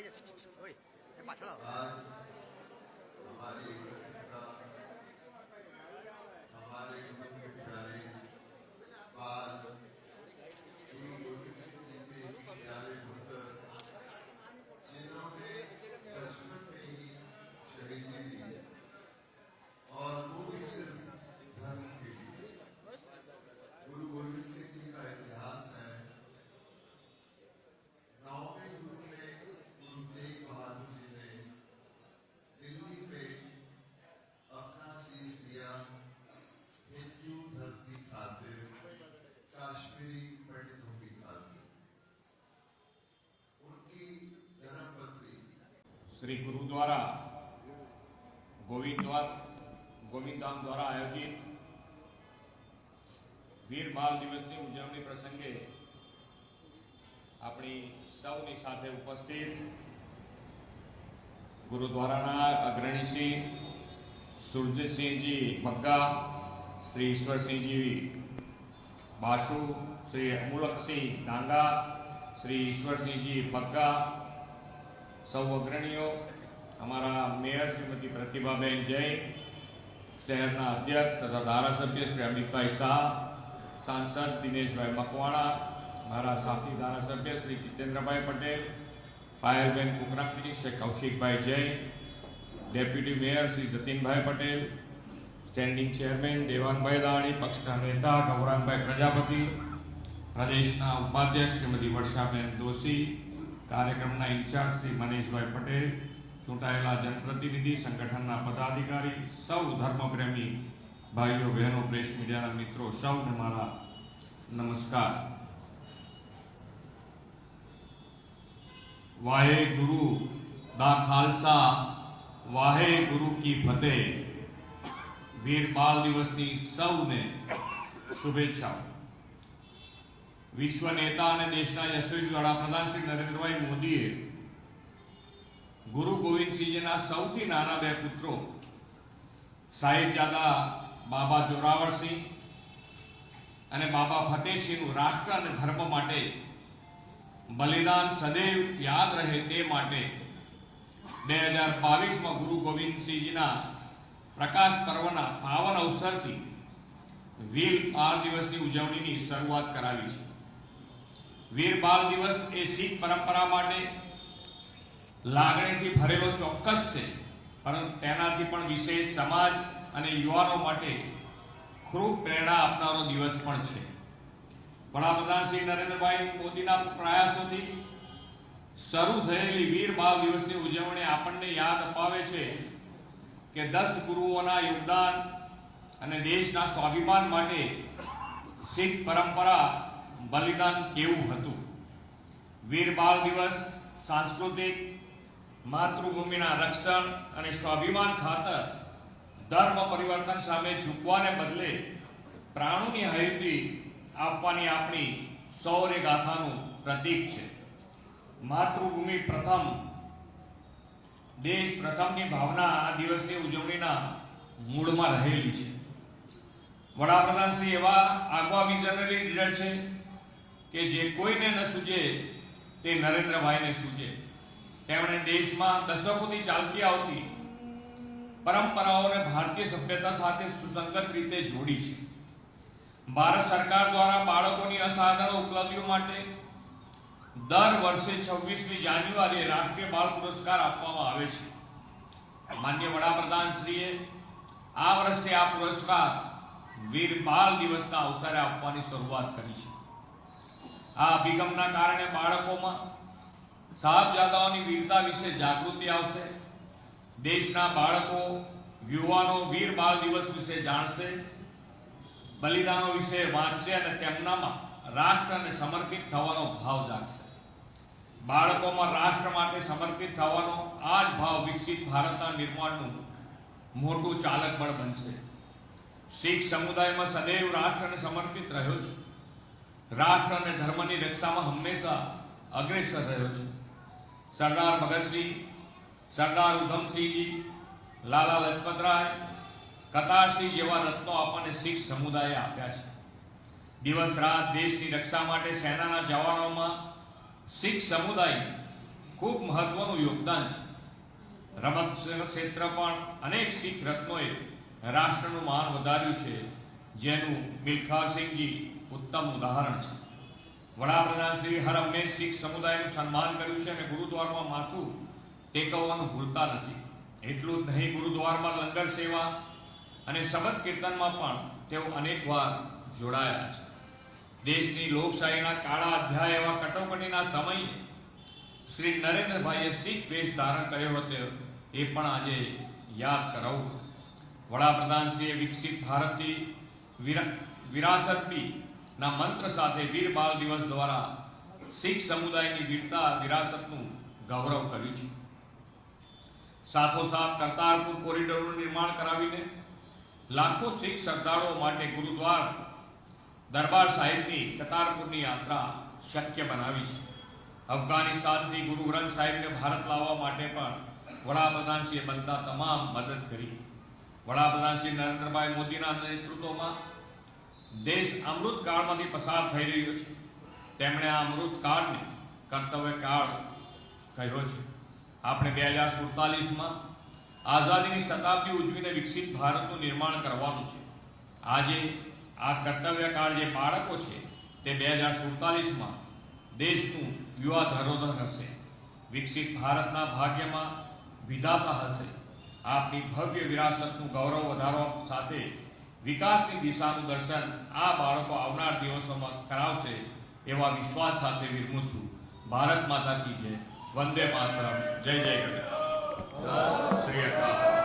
પાછળ આવી જા ઓય એ પાછળ આવો શ્રી ગુરુ દ્વારા ગોવિંદ દ્વાર- ગોવિંદધામ દ્વારા આયોજિત વીર બાલ દિવસની ઉજવણી પ્રસંગે આપણી સૌની સાથે ઉપસ્થિત ગુરુદ્વારાના અગ્રણી શ્રી સુરજીતસિંહજી મગ્ગા શ્રી ઈશ્વરસિંહજી બાસુ શ્રી અમુલકસિંહ ડાંગા શ્રી ઈશ્વરસિંહજી મગ્ગા સૌ અગ્રણીઓ, અમારા મેયર શ્રીમતી પ્રતિભાબેન જૈન, શહેરના અધ્યક્ષ તથા ધારાસભ્ય શ્રી અમિતભાઈ શાહ, સાંસદ દિનેશભાઈ મકવાણા, મારા સાથી ધારાસભ્ય Shri Jitendrabhai Patel, Payalben Kukrani Shri Kaushikbhai Jain, deputy mayor Shri Jatinbhai Patel, standing chairman Devanbhai Dani પક્ષના નેતા ગૌરાંગભાઈ પ્રજાપતિ, પ્રદેશના ઉપાધ્યક્ષ શ્રીમતી વર્ષાબેન દોશી કાર્યક્રમના ઇન્ચાર્જ શ્રી મનીષભાઈ પટેલ ચૂંટાયેલા જનપ્રતિનિધિ સંગઠનના પદાધિકારી સૌ ધર્મપ્રેમી ભાઈઓ બહેનો પ્રેસ મીડિયાના મિત્રો સૌને મારા નમસ્કાર વાહે ગુરુ દા ખાલસા વાહે ગુરુ કી ફતેહ વીર બાલ દિવસની સૌને શુભેચ્છાઓ વિશ્વ નેતા અને દેશના યશસ્વી વડાપ્રધાન શ્રી નરેન્દ્રભાઈ મોદીએ ગુરુ ગોવિંદસિંહજીના સૌથી નાના બે પુત્રો સાહિબજાદા બાબા જોરાવરસિંહ અને બાબા ફતેહસિંહનું રાષ્ટ્ર અને ધર્મ માટે બલિદાન સદૈવ યાદ રહે તે માટે બે હજાર બાવીસમાં ગુરુ ગોવિંદસિંહજીના પ્રકાશ પર્વના પાવન અવસરથી વીર આ દિવસની ઉજવણીની શરૂઆત કરાવી છે. વીર બાલ દિવસ એ શીખ પરંપરા માટે લાગણીથી ભરેલો ચોક્કસ છે. પરંતુ તેનાથી પણ વિશેષ સમાજ અને યુવાનો માટે ખૂબ પ્રેરણા આપનારો દિવસ પણ છે. વડાપ્રધાન શ્રી નરેન્દ્રભાઈ મોદીના પ્રયાસોથી શરૂ થયેલી વીર બાલ દિવસની ઉજવણી આપણને યાદ અપાવે છે કે દસ ગુરુઓના યોગદાન અને દેશના સ્વાભિમાન માટે શીખ પરંપરા બલિદાન કેવું હતું? વીર બાળ દિવસ, સાંસ્કૃતિક, માતૃભૂમિના રક્ષણ અને સ્વાભિમાન ખાતર ધર્મ પરિવર્તન સામે ઝૂકવાને બદલે પ્રાણોની હૈતી આપવાની આપણી સૌર્ય ગાથાનું પ્રતીક છે. માતૃભૂમિ પ્રથમ. દેશ પ્રથમની ભાવના આ દિવસની ઉજવણીના મૂળમાં રહેલી છે. વડાપ્રધાન શ્રી એવા આગવા વિઝનરી લીડર છે કે જે કોઈને ન સૂજે, તે નરેન્દ્રભાઈને સૂજે. તેમણે દેશમાં દશકોથી ચાલતી આવતી પરંપરાઓને ભારતીય સભ્યતા સાથે સુસંગત રીતે જોડી છે. ભારત સરકાર દ્વારા બાળકોની અસાધારણ ઉપલબ્ધિઓ માટે દર વર્ષે છવ્વીસમી જાન્યુઆરીએ રાષ્ટ્રીય બાળ પુરસ્કાર આપવામાં આવે છે. માન્ય વડાપ્રધાન શ્રીએ આ વર્ષે આ પુરસ્કાર વીર બાળ દિવસના અવસરે આપવાની શરૂઆત કરી છે. આ અભિગમના કારણે બાળકોમાં સાહબજાદાઓની વીરતા વિશે જાગૃતિ આવશે. દેશના બાળકો, યુવાનો વીર બાળ દિવસ વિશે જાણશે, બલિદાનો વિશે વાંચશે અને તેમનામાં રાષ્ટ્રને સમર્પિત થવાનો ભાવ જાગશે. બાળકોમાં રાષ્ટ્ર માટે સમર્પિત થવાનો આ જ ભાવ વિકસિત ભારતના નિર્માણનું મોટું ચાલક બળ બનશે. શીખ સમુદાયમાં સદૈવ રાષ્ટ્રને સમર્પિત રહ્યો છે. રાષ્ટ્ર અને ધર્મની રક્ષામાં હંમેશા અગ્રેસર રહ્યો છે. સરદાર ભગતસિંહ, સરદાર ઉધમસિંહજી, લાલા લજપતરાય, કતારસિંહ જેવા રત્નો આપણને શીખ સમુદાયે આપ્યા છે. દિવસ રાત દેશની રક્ષા માટે સેનાના જવાનોમાં શીખ સમુદાય ખૂબ મહત્વનું યોગદાન છે. રમત ક્ષેત્ર પણ અનેક શીખ રત્નોએ રાષ્ટ્રનું માન વધાર્યું છે. જેનું મિલ્ખાસિંહજી ઉત્તમ ઉદાહરણ છે. વડાપ્રધાન શ્રી હર હંમેશ શીખ સમુદાયનું સન્માન કર્યું છે અને ગુરુદ્વારમાં માથું ટેકવવાનું ભૂલતા નથી. એટલું જ નહીં, ગુરુદ્વારમાં લંગર સેવા અને શબદ કીર્તનમાં પણ તેઓ અનેકવાર જોડાયા છે. દેશની લોકશાહીના કાળા અધ્યાય એવા કટોકટીના સમયે શ્રી નરેન્દ્રભાઈએ શીખ વેશ ધારણ કર્યો હતો એ પણ આજે યાદ કરાવું. વડાપ્રધાનશ્રીએ વિકસિત ભારતની વિરા- વિરાસતની ના મંત્ર સાથે વીર બાલ દિવસ દ્વારા શીખ સમુદાયની વીરતા, વિરાસતનું ગૌરવ કર્યું છે. સાથોસાથ કરતારપુર કોરિડોરનું નિર્માણ કરાવીને લાખો શીખ શ્રદ્ધાળુઓ માટે ગુરુદ્વાર દરબાર સાહિબની કરતારપુરની યાત્રા શક્ય બનાવી છે. અફઘાનિસ્તાનથી ગુરુ ગ્રંથ સાહેબને ભારત લાવવા માટે પણ વડાપ્રધાનશ્રીએ બનતા તમામ મદદ કરી. વડાપ્રધાન શ્રી નરેન્દ્રભાઈ મોદીના નેતૃત્વમાં દેશ અમૃત કાળમાંથી પસાર થઈ રહ્યો છે. તેમણે આ અમૃત કાળને કર્તવ્ય કાળ કહ્યો છે. આપણે બે હજાર સુડતાલીસમાં આઝાદીની શતાબ્દી ઉજવીને વિકસિત ભારતનું નિર્માણ કરવાનું છે. આજે આ કર્તવ્ય કાળ જે બાળકો છે, તે બે હજાર સુડતાલીસમાં દેશનું યુવા ધરોધર હશે. વિકસિત ભારતના ભાગ્યમાં વિધાતા હશે. આપની ભવ્ય વિરાસતનું ગૌરવ વધારવા સાથે વિકાસની દિશાનું દર્શન આ બાળકો આવનાર દિવસોમાં કરાવશે એવા વિશ્વાસ સાથે વિરમું છું. ભારત માતા કી જય. વંદે માતરમ. જય જય શ્રી અકાલ.